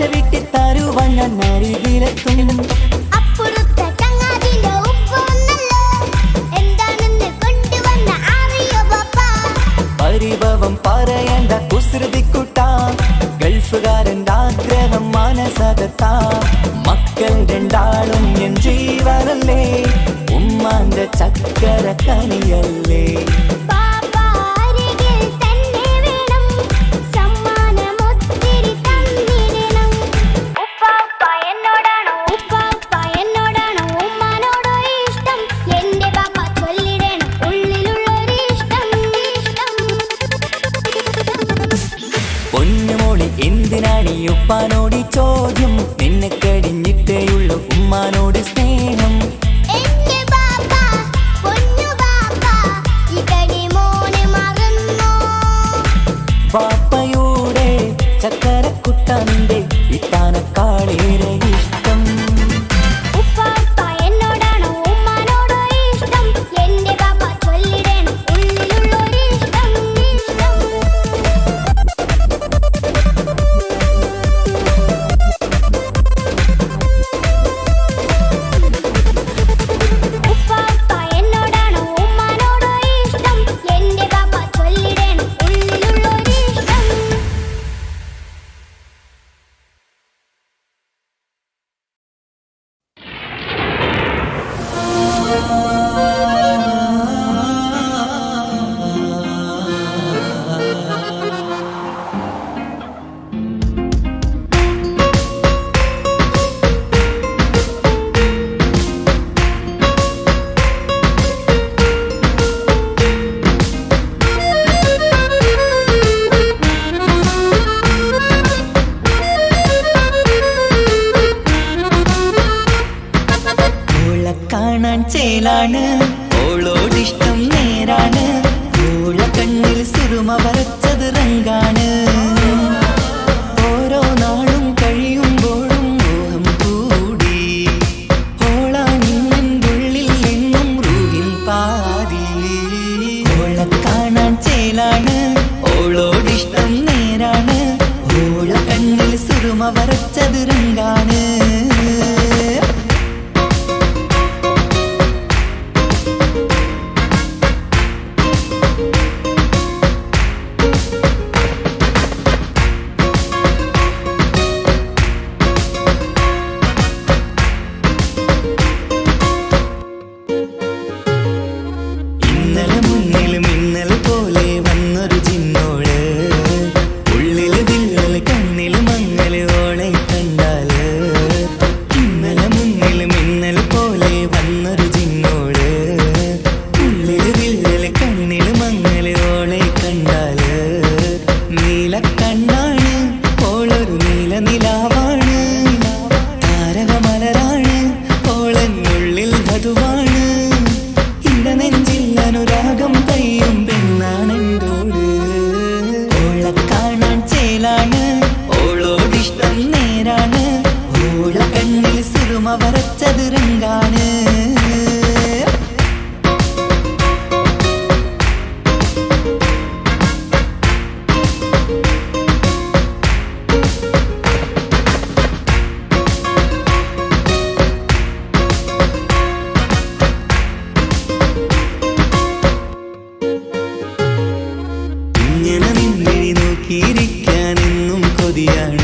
പ്രതീക്ഷ വിട്ടി തരുവൻ ഞാൻ അരികിലെത്തും പരിഭവം പറയേണ്ട കുസൃതിക്കുട്ട. ഗൾഫുകാരന്റെ ആഗ്രഹം മനസകത്താ. മക്കൾ രണ്ടാളും എൻ ജീവനല്ലേ? ഉമ്മാന്റെ ചക്കര കനിയല്ലേ? എന്തിനാണീ ഉപ്പാനോട് ചോദ്യം? നിന്നെ കഴിഞ്ഞിട്ടേയുള്ള ഉമ്മാനോട് സ്നേഹം. സിറുമ വരച്ചത് രംഗാണ് ഇങ്ങനെ നിന്നിഴി കൊതിയാണ്.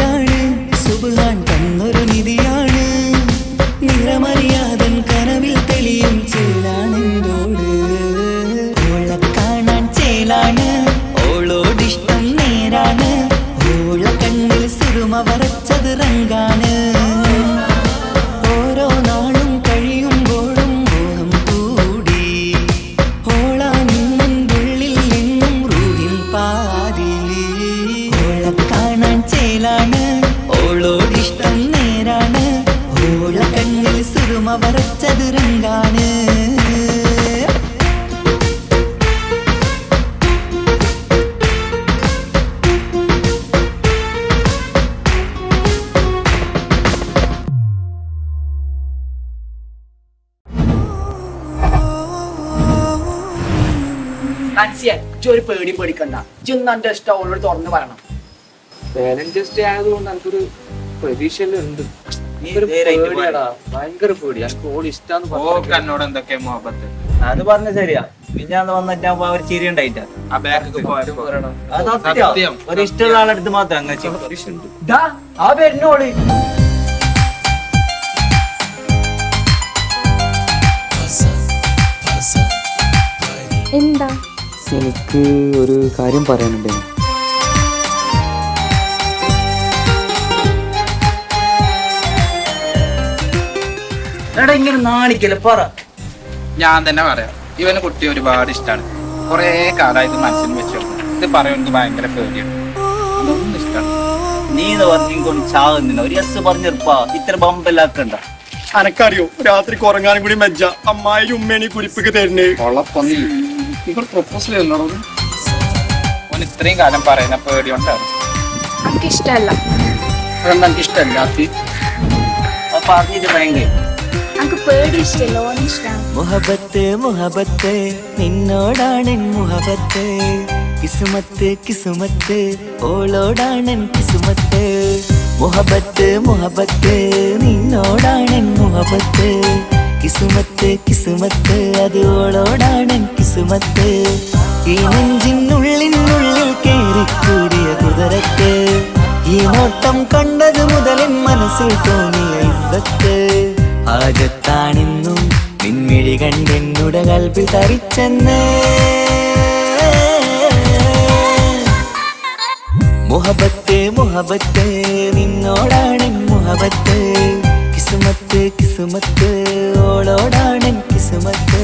അതിലാണ് സുബാൻ തന്നൊരു നിധിയാണ്. നിറമറിയാതൻ ഇജ്ജ് ഒരു പേടിയും പേടിക്കണ്ട. ഇജ്ജൊന്ന് എന്റെ ഇഷ്ടം അവളോട് തുറന്ന് പറയണം. ബാലൻസ് ആയതുകൊണ്ട് എനിക്കൊരു പ്രതീക്ഷയുണ്ട് നീ ധൈര്യമായിട്ട് പോരെ. ഭയങ്കര പേടി എനിക്ക് ഓൾ ഇഷ്ടാന്ന് ഓക്ക് എന്നോട് എന്തൊക്കെ മുഹബത്ത്? അത് പറഞ്ഞ ശരിയാ. ആ ഒരു ചിരി ഉണ്ടായിട്ടാ. ആ ബാക്ക് പോയപ്പോ അത് സത്യം. ഒരു ഇഷ്ടമുള്ള ആളെടുത്ത് മാത്രം അങ്ങനെ ചെയ്യും ദാ ആ എന്താ? എനിക്ക് ഒരു കാര്യം പറയാനുണ്ട്. എടാ ഇങ്ങനെ നാണിക്കല്ലേ പറ. ഞാൻ തന്നെ പറയാം. ഇവന് കുട്ടി ഒരുപാട് ഇഷ്ടമാണ് കൊറേ കാലമായത് മനസ്സിൽ വെച്ചു ഇത് പറയുന്നത് എനിക്ക് ഭയങ്കര പേടിയാണ്. അതൊന്നും ഇഷ്ടമാണ് നീ എന്ന് പറഞ്ഞു കൊണ്ട് ചാകുന്നില്ല ഒരു എസ് പറഞ്ഞിരുപ്പാ ഇത്ര ബമ്പലാക്കണ്ട അനക്കറിയോ രാത്രി കുറങ്ങാനും കൂടി മെജ്ജ. അമ്മായി ഉമ്മേനെ കുരിപ്പിക്ക് തരുന്നേ. നിങ്ങൾ പ്രൊപ്പോസൽ ചെയ്യുന്നോളൂ ഓൻ ഇത്രയും കാലം പറയുന്ന പേടി കൊണ്ടാണ് എനിക്ക് ഇഷ്ടമല്ല എനിക്ക് ഇഷ്ടമല്ലാത്ത അത് പറഞ്ഞിട്ട് ഭയങ്കര. എനിക്ക് പേടി ഇഷ്ടമല്ല ഓന് ഇഷ്ടമാണ്. മുഹബത്ത് മുഹബത്ത് നിന്നോടാണെൻ മുഹബത്ത്. കിസുമത്ത് കിസുമത്ത് ഓളോടാണെൻ കിസുമത്ത്. മുഹബത്ത് മുഹബത്ത് നിന്നോടാണെൻ മുഹബത്ത്. കിസുമത്ത് കിസുമത്ത് അത് ഓളോടാണെൻ കിസുമത്ത് ഈ നെഞ്ചിനുള്ളിനുള്ളിൽ കേറിക്കൂടിയ കുതിരത്ത് ഈ നോട്ടം കണ്ടത് മുതലിൻ മനസ്സിൽ തോന്നിയ ഇസത്ത് ആജത്താണെന്നും നിൻമിഴി കണ്ടെന്നുടെ കൽപ്പിൽ തറിച്ചെന്ന് മുഹബത്ത് മുഹബത്ത് നിന്നോടാണ് മുഹബത്ത്. കിസുമത്ത് കിസുമത്ത് ഓളോടാണ് കിസുമത്ത്.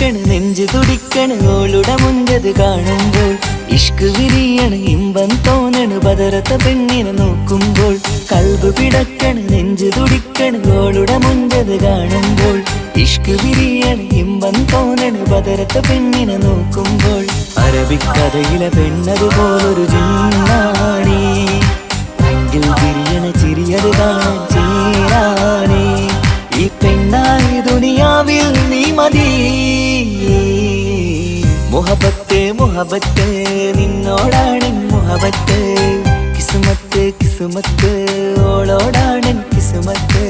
കൽബ് നെഞ്ച് തുടിക്കണ് ഓളുടെ മുഞ്ചത് കാണുമ്പോൾ. ഇഷ്ക് വിരിയണ് ഇമ്പം തോന്നണ് ബദറത്ത പെണ്ണിനെ നോക്കുമ്പോൾ. കൽബ് പിടക്കണ് നെഞ്ചു തുടിക്കണ് ഓളുടെ മുഞ്ചത് കാണുമ്പോൾ. ഇഷ്ക് വിരിയണ് ഇമ്പം തോന്നണ് ബദറത്ത പെണ്ണിനെ നോക്കുമ്പോൾ. അറബിക്കഥയിലെ പെണ്ണതുപോലൊരു ജിന്നാണി എങ്കിൽ വിരിയണ ചിരിയത് കാണാൻ ചേരാനേ ഈ പെണ്ണായി ദുനിയാവിൽ നീ മതി. മുഹബത്ത് മുഹബത്ത് നിന്നോടാണ് മുഹബത്ത്. കിസുമത്ത് കിസുമത്ത് ഓളോടാണ് കിസുമത്ത്.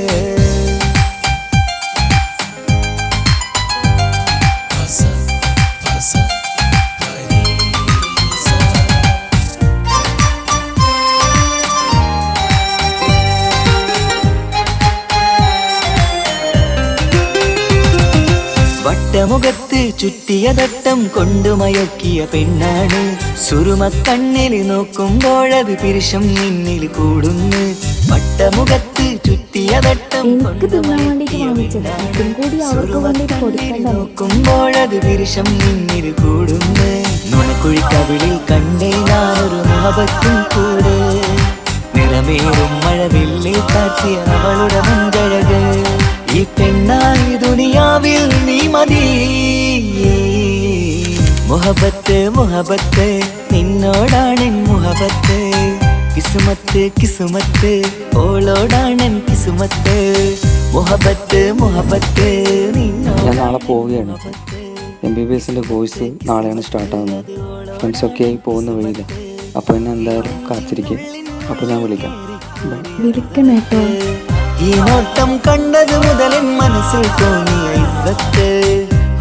വട്ടമുഖത്ത് ചുറ്റിയ തട്ടം കൊണ്ടു മയക്കിയ പെണ്ണാണ് സുറുമക്കണ്ണിൽ നോക്കുമ്പോഴത് പിരിശം നിന്നിൽ കൂടുന്നു പട്ടമുഖത്ത് ചുറ്റിയ തട്ടം എനിക്ക് കൊണ്ടു തിന്നാൻ വേണ്ടിയിട്ട് മയക്കിയ വാങ്ങിച്ചതാ. പെണ്ണാണ്. ഇതും കൂടി അവർക്ക് വേണ്ടിയിട്ട് സുറുമക്കണ്ണിൽ കൊടുക്കണ്ടേ? നോക്കുമ്പോഴത് പിരിശം നിന്നിൽ കൂടുന്നു നുണക്കുഴി കവിളിൽ കണ്ടേ ഞാനൊരു മുഹബത്തും കൂടെ നിറമേറും മഴവില്ലിൽ കാറ്റിയ അവളുടെ മുൻകഴക് ഈ പെണ്ണായി ദുനിയാവിൽ നീ മതി. മുഹബത്ത് മുഹബത്ത് നിന്നോടാണ് മുഹബത്ത്. കിസുമത്ത് കിസുമത്ത് ഓളോടാണ് കിസുമത്ത്. മുഹബത്ത് മുഹബത്ത് ഞാൻ നാളെ പോവുകയാണ്. എം ബി ബി എസിന്റെ കോഴ്സ് നാളെയാണ് സ്റ്റാർട്ട് ആവുന്നത്. ഫ്രണ്ട്സൊക്കെ ആയി പോകുന്ന വഴിയില്ല അപ്പോൾ എന്നെ എന്തായാലും കാത്തിരിക്കും. അപ്പോൾ ഞാൻ വിളിക്കാം. വിളിക്കണം കേട്ടോ. ഈ നോട്ടം കണ്ടത് മുതൽ മനസ്സിൽ തോന്നിയ ഇസ്സത്ത്.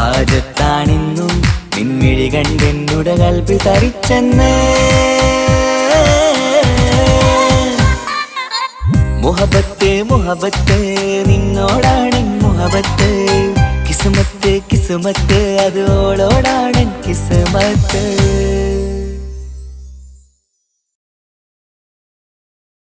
ആജത്താണിന്നും നിൻമിഴി കണ്ടെന്നുടെ കൽപ്പി തരിച്ചെന്ന്. മുഹബത്ത് മുഹബത്ത് നിന്നോടാണ് മുഹബത്ത്. കിസുമത്ത് കിസുമത്ത് അതോളോടാണ് കിസുമത്ത്.